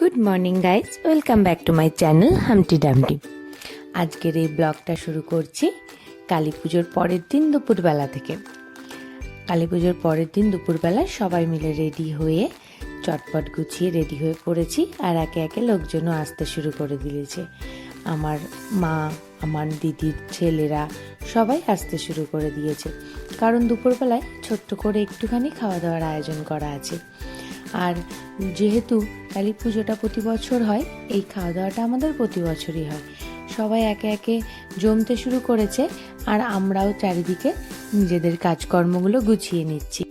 Good morning guys welcome back to my channel Humpty Dumpty আজকের এই ব্লগটা শুরু করছি কালী পুজোর পরের দিন দুপুরবেলা থেকে। কালী পুজোর পরের দিন দুপুরবেলায় সবাই মিলে রেডি হয়ে চটপট গুছিয়ে রেডি হয়ে পড়েছি আর একে একে লোকজনও আসতে শুরু করে দিয়েছে। আমার মা, আমার দিদির ছেলেরা সবাই আসতে শুরু করে দিয়েছে। কারণ দুপুরবেলায় ছোট্ট করে একটুখানি খাওয়া দাওয়ার আয়োজন করা আছে। আর যেহেতু কালী পুজোটা প্রতি বছর হয়, এই খাওয়া দাওয়াটা আমাদের প্রতি বছরই হয়। সবাই একে একে জমতে শুরু করেছে আর আমরাও চারিদিকে নিজেদের কাজকর্মগুলো গুছিয়ে নিচ্ছি।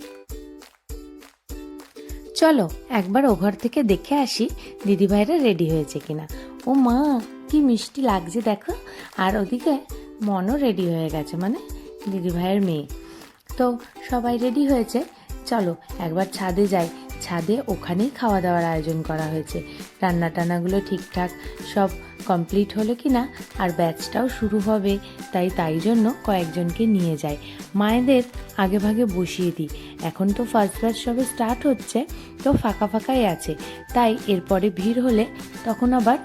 চলো, একবার ও ঘর থেকে দেখে আসি দিদিভাইরা রেডি হয়েছে কিনা। ও মা, কি মিষ্টি লাগছে দেখো। আর ওদিকে মনও রেডি হয়ে গেছে মানে দিদিভাইয়ের মেয়ে। তো সবাই রেডি হয়েছে। চলো, একবার ছাদে যাই। ছাদে ওখানেই খাওয়া দাওয়ার আয়োজন করা হয়েছে। রান্না টান্নাগুলো ঠিকঠাক সব কমপ্লিট হলো কি না আর ব্যাচটাও শুরু হবে, তাই তাই জন্য কয়েকজনকে নিয়ে যায় মায়েদের আগে ভাগে বসিয়ে দিই। এখন তো ফার্স্ট ব্যাচ সবে স্টার্ট হচ্ছে, তো ফাঁকা ফাঁকাই আছে। তাই এরপরে ভিড় হলে তখন আবার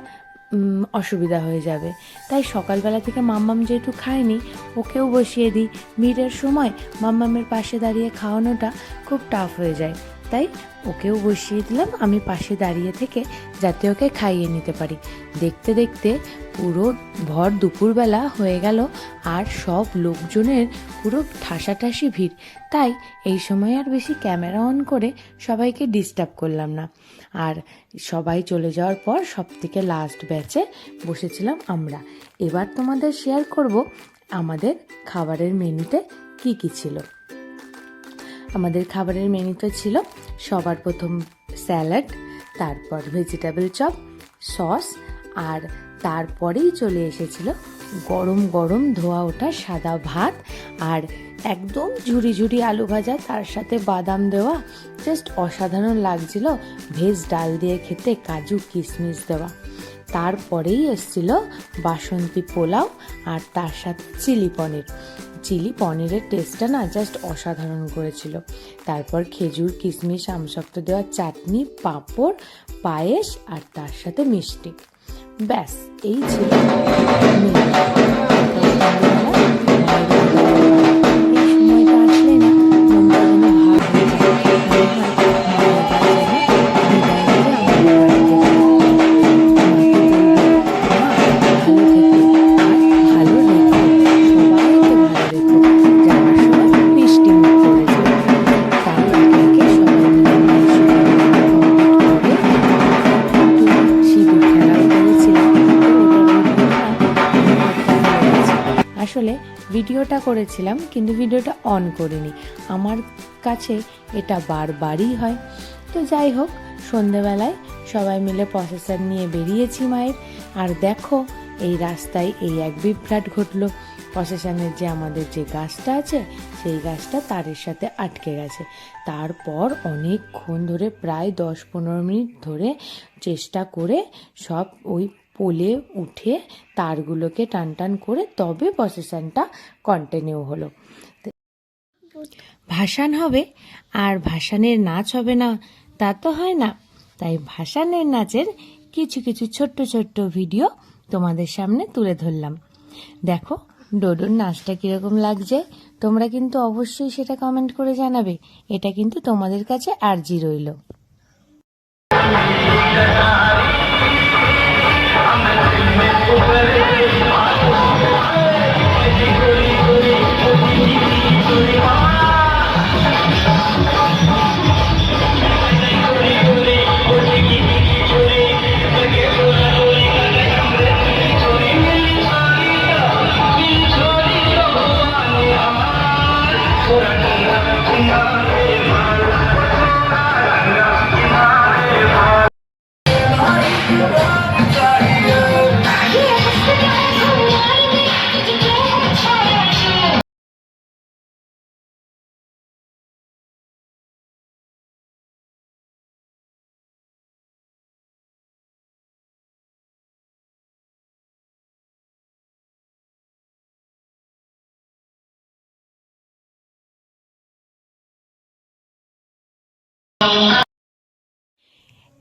অসুবিধা হয়ে যাবে। তাই সকালবেলা থেকে মাম্মাম যেহেতু খায়নি, ওকেও বসিয়ে দিই। ভিড়ের সময় মাম্মামের পাশে দাঁড়িয়ে খাওয়ানোটা খুব টাফ হয়ে যায়। তাই ওকেও বসিয়ে দিলাম, আমি পাশে দাঁড়িয়ে থেকে যাতে ওকে খাইয়ে নিতে পারি। দেখতে দেখতে পুরো ভর দুপুরবেলা হয়ে গেল আর সব লোকজনের পুরো ঠাসাঠাসি ভিড়। তাই এই সময় আর বেশি ক্যামেরা অন করে সবাইকে ডিস্টার্ব করলাম না। আর সবাই চলে যাওয়ার পর সব থেকে লাস্ট ব্যাচে বসেছিলাম আমরা। এবার তোমাদের শেয়ার করব আমাদের খাবারের মেনুতে কি কি ছিল। আমাদের খাবারের মেনুতে ছিল সবার প্রথম স্যালাড, তারপর ভেজিটেবল চপ, সস, আর তারপরেই চলে এসেছিল গরম গরম ধোয়া ওঠা সাদা ভাত আর একদম ঝুড়ি ঝুড়ি আলু ভাজা, তার সাথে বাদাম দেওয়া জাস্ট অসাধারণ লাগছিল ভেজ ডাল দিয়ে খেতে কাজু কিশমিশ দেওয়া। তারপরেই এসছিল বাসন্তী পোলাও আর তার সাথে চিলি পনির। চিলি পনিরের টেস্টটা না জাস্ট অসাধারণ করেছিল। তারপর খেজুর, কিশমিশ আমসক্ত দেওয়া চাটনি, পাঁপড়, পায়েস আর তার সাথে মিষ্টি। ব্যাস, এই ছিল ভিডিওটা করেছিলাম, কিন্তু ভিডিওটা অন করিনি। আমার কাছে এটা বারবারই হয়। তো যাই হোক, সন্ধেবেলায় সবাই মিলে প্রসেসর নিয়ে বেরিয়েছি মায়ের। আর দেখো, এই রাস্তায় এই এক বিভ্রাট ঘটলো। প্রসেশনের যে আমাদের যে গাছটা আছে, সেই গাছটা তারের সাথে আটকে গেছে। তারপর অনেকক্ষণ ধরে, প্রায় দশ পনেরো মিনিট ধরে চেষ্টা করে সব ওই পোলে উঠে তারগুলোকে টান টান করে তবে প্রসেশনটা কন্টিনিউ হলো। ভাসান হবে, আর ভাসানের নাচ হবে না, তা তো হয় না। তাই ভাসানের নাচের কিছু কিছু ছোট্ট ছোট্ট ভিডিও তোমাদের সামনে তুলে ধরলাম। দেখো, ডোডোর নাচটা কীরকম লাগছে? তোমরা কিন্তু অবশ্যই সেটা কমেন্ট করে জানাবে। এটা কিন্তু তোমাদের কাছে আর্জি রইল।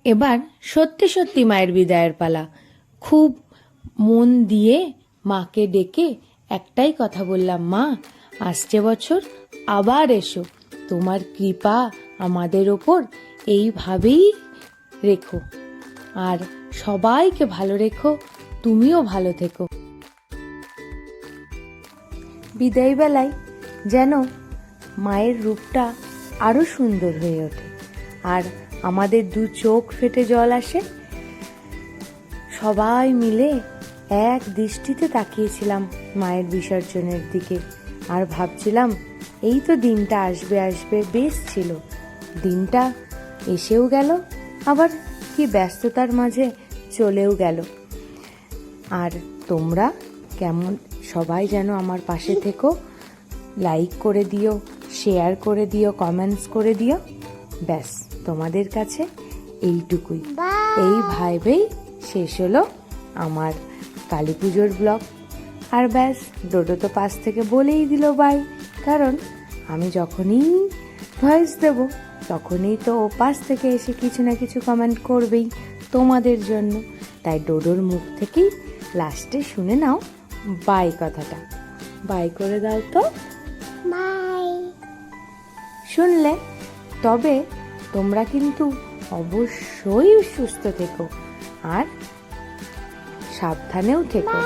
এবার সত্যি সত্যি মায়ের বিদায়ের পালা। খুব মন দিয়ে মাকে ডেকে একটাই কথা বললাম, মা, আসছে বছর আবার এসো। তোমার কৃপা আমাদের ওপর এইভাবেই রেখো। আর সবাইকে ভালো রেখো, তুমিও ভালো থেকো। বিদায়বেলায় যেন মায়ের রূপটা আরও সুন্দর হয়ে ওঠে। আর আমাদের দু চোখ ফেটে জল আসে। সবাই মিলে এক দৃষ্টিতে তাকিয়েছিলাম মায়ের বিসর্জনের দিকে আর ভাবছিলাম, এই তো দিনটা আসবে আসবে, বেশ ছিল। দিনটা এসেও গেল, আবার কি ব্যস্ততার মাঝে চলেও গেল। আর তোমরা কেমন সবাই যেন আমার পাশে থেকো, লাইক করে দিও, শেয়ার করে দিও, কমেন্টস করে দিও, ব্যাস। তোমাদের কাছে এইটুকুই। এই ভাইবেই শেষ হলো আমার কালী পুজোর ব্লগ। আর ব্যাস ডোডো তো পাশ থেকে বলেই দিল বাই। কারণ আমি যখনই ভয়েস দেব তখনই তো ও পাশ থেকে এসে কিছু না কিছু কমেন্ট করবেই তোমাদের জন্য। তাই ডোডোর মুখ থেকেই লাস্টে শুনে নাও বাই কথাটা। বাই করে দাও তো। বাই। শুনলে তবে তোমরা কিন্তু অবশ্যই সুস্থ থেকো আর সাবধানেও থেকো।